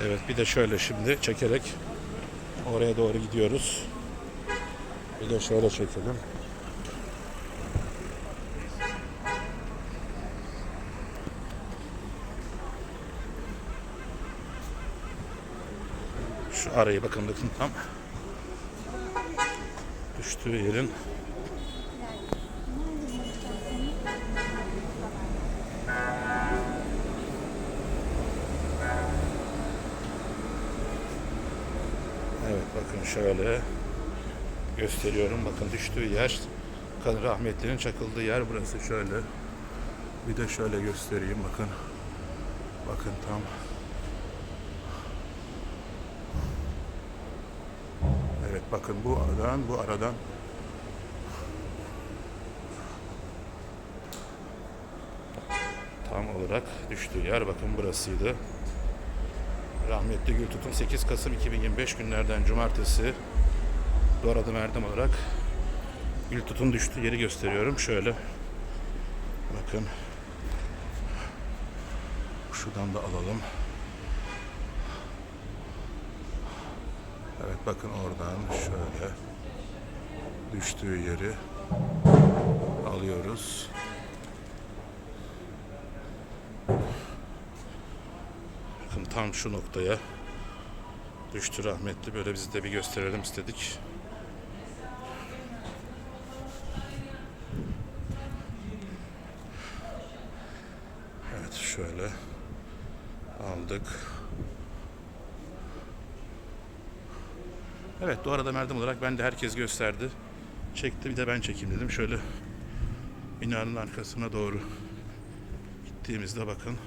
Evet bir de şöyle şimdi çekerek oraya doğru gidiyoruz. Bir de şöyle çekelim. Şu arayı bakın bakın tam düştüğü yerin Evet bakın şöyle gösteriyorum. Bakın düştüğü yer Rahmetli'nin çakıldığı yer burası şöyle. Bir de şöyle göstereyim bakın. Bakın tam Evet bakın bu aradan bu aradan tam olarak düştüğü yer bakın burasıydı. Rahmetli Gültut'un 8 Kasım 2025 günlerden cumartesi doğru adım erdem olarak Gültut'un düştüğü yeri gösteriyorum. Şöyle bakın şuradan da alalım. Evet bakın oradan şöyle düştüğü yeri alıyoruz. Bakın tam şu noktaya düştü rahmetli. Böyle biz de bir gösterelim istedik. Evet şöyle aldık. Evet bu arada Merdem olarak ben de herkes gösterdi. Çekti bir de ben çekeyim dedim. Şöyle binanın arkasına doğru gittiğimizde bakın.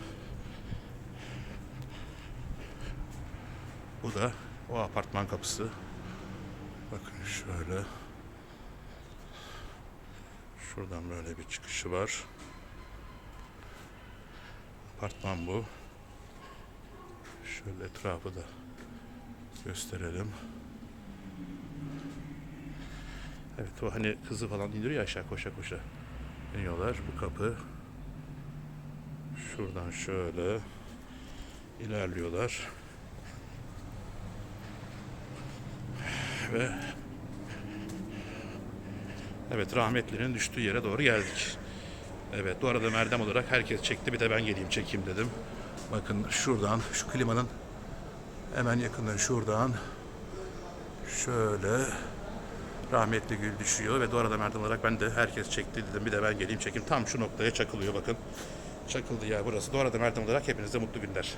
Bu da o apartman kapısı. Bakın şöyle. Şuradan böyle bir çıkışı var. Apartman bu. Şöyle etrafı da gösterelim. Evet o hani kızı falan indiriyor aşağı koşa koşa. iniyorlar bu kapı. Şuradan şöyle ilerliyorlar. Ve Evet rahmetlinin düştüğü yere doğru geldik. Evet bu arada Merdem olarak herkes çekti bir de ben geleyim çekeyim dedim. Bakın şuradan şu klimanın hemen yakından şuradan şöyle rahmetli gül düşüyor ve Doğru Merdem olarak ben de herkes çekti dedim bir de ben geleyim çekeyim. Tam şu noktaya çakılıyor bakın. Çakıldı ya burası. Doğru Merdem olarak hepinize mutlu günler.